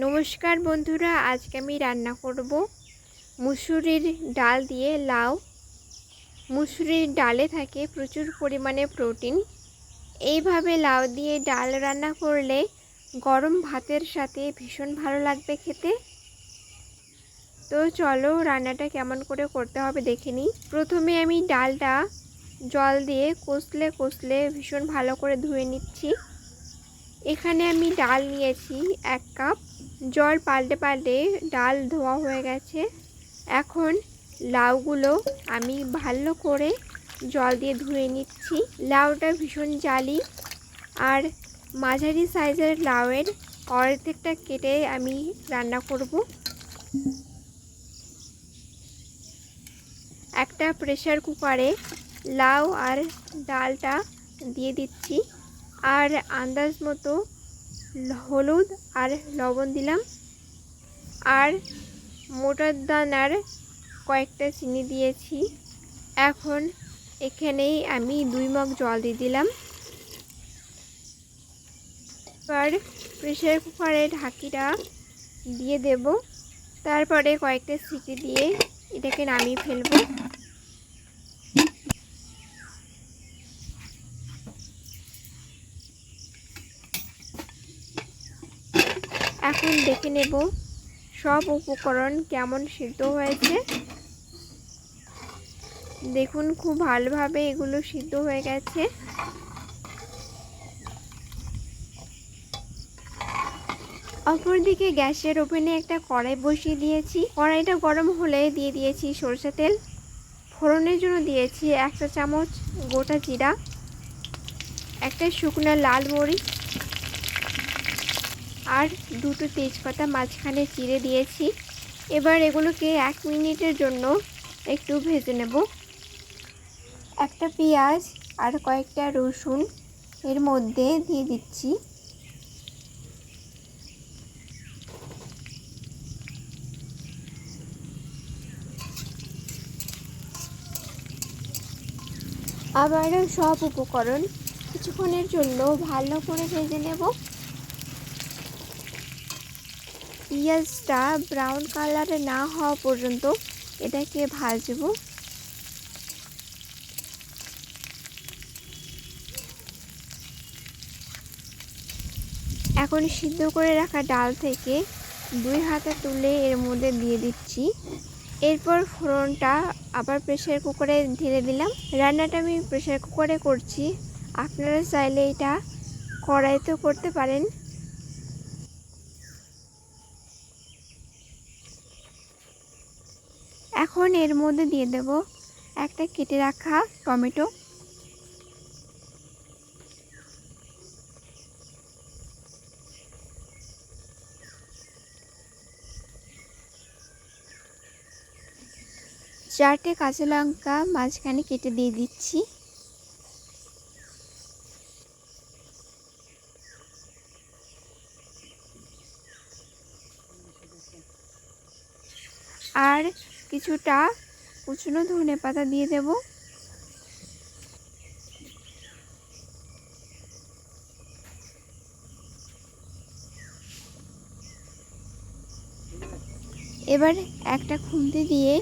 নমস্কার বন্ধুরা, আজকে আমি রান্না করব মুসুরির ডাল দিয়ে লাউ। মুসুরির ডালে থাকে প্রচুর পরিমাণে প্রোটিন। এইভাবে লাউ দিয়ে ডাল রান্না করলে গরম ভাতের সাথে ভীষণ ভালো লাগবে খেতে। তো চলো রান্নাটা কেমন করে করতে হবে দেখে নিই। প্রথমে আমি ডালটা জল দিয়ে কষলে কষলে ভীষণ ভালো করে ধুয়ে নিচ্ছি। এখানে আমি ডাল নিয়েছি এক কাপ। জল পাল্টে পাল্টে ডাল ধোয়া হয়ে গেছে। এখন লাউগুলো আমি ভালো করে জল দিয়ে ধুয়ে নিচ্ছি। লাউটা ভীষণ জালি। আর মাঝারি সাইজের লাউয়ের অর্ধেকটা কেটে আমি রান্না করব। একটা প্রেশার কুকারে লাউ আর ডালটা দিয়ে দিচ্ছি। আর আন্দাজ মতো হলুদ আর লবণ দিলাম। আর মোটার দানার কয়েকটা চিনি দিয়েছি। এখন এখানেই আমি দুই মগ জল দিয়ে দিলাম। এবার প্রেশার কুকারে ঢাকিটা দিয়ে দেব। তারপরে কয়েকটা সিটি দিয়ে এটাকে নামিয়ে ফেলব। এখন দেখে নেব সব উপকরণ কেমন সিদ্ধ হয়েছে। দেখুন, খুব ভালোভাবে এগুলো সিদ্ধ হয়ে গেছে। অপরদিকে গ্যাসের ওভেনে একটা কড়াই বসিয়ে দিয়েছি। কড়াইটা গরম হলে দিয়ে দিয়েছি সরষে তেল। ফোড়নের জন্য দিয়েছি একটা চামচ গোটা জিরা, একটা শুকনো লাল মরিচ আর দুটো তেজপাতা মাঝখানে চিড়ে দিয়েছি। এবার এগুলোকে এক মিনিটের জন্য একটু ভেজে নেব। একটা পেঁয়াজ আর কয়েকটা রসুন এর মধ্যে দিয়ে দিচ্ছি। আবারও সব উপকরণ কিছুক্ষণের জন্য ভালো করে ভেজে নেব। পেঁয়াজটা ব্রাউন কালারে না হওয়া পর্যন্ত এটাকে ভাজবো। এখন সিদ্ধ করে রাখা ডাল থেকে দুই হাতে তুলে এর মধ্যে দিয়ে দিচ্ছি। এরপর ফোড়নটা আবার প্রেশার কুকারে ঢেলে দিলাম। রান্নাটা আমি প্রেশার কুকারে করছি। আপনারা চাইলে এটা কড়াইতেও করতে পারেন। এখন এর মধ্যে দিয়ে দেব একটা কেটে রাখা টমেটো। চারটে কাঁচা লঙ্কা মাঝখানে কেটে দিয়ে দিচ্ছি। আর কিছুটা কুচনো ধনে পাতা দিয়ে দেব। এবার একটা খুন্তি দিয়ে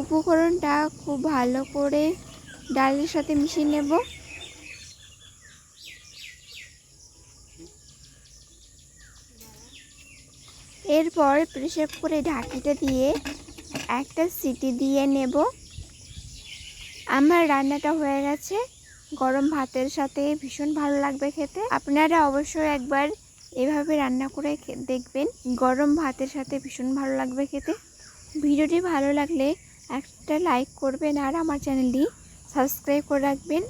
উপকরণটা খুব ভালো করে ডালের সাথে মিশিয়ে নেব। এরপর প্রেসার করে ঢাকিটা দিয়ে একটা সিটি দিয়ে নেব। আমার রান্নাটা হয়ে গেছে। গরম ভাতের সাথে ভীষণ ভালো লাগবে খেতে। আপনারা অবশ্যই একবার এভাবে রান্না করে দেখবেন। গরম ভাতের সাথে ভীষণ ভালো লাগবে খেতে। ভিডিওটি ভালো লাগলে একটা লাইক করবেন আর আমার চ্যানেলটি সাবস্ক্রাইব করে রাখবেন।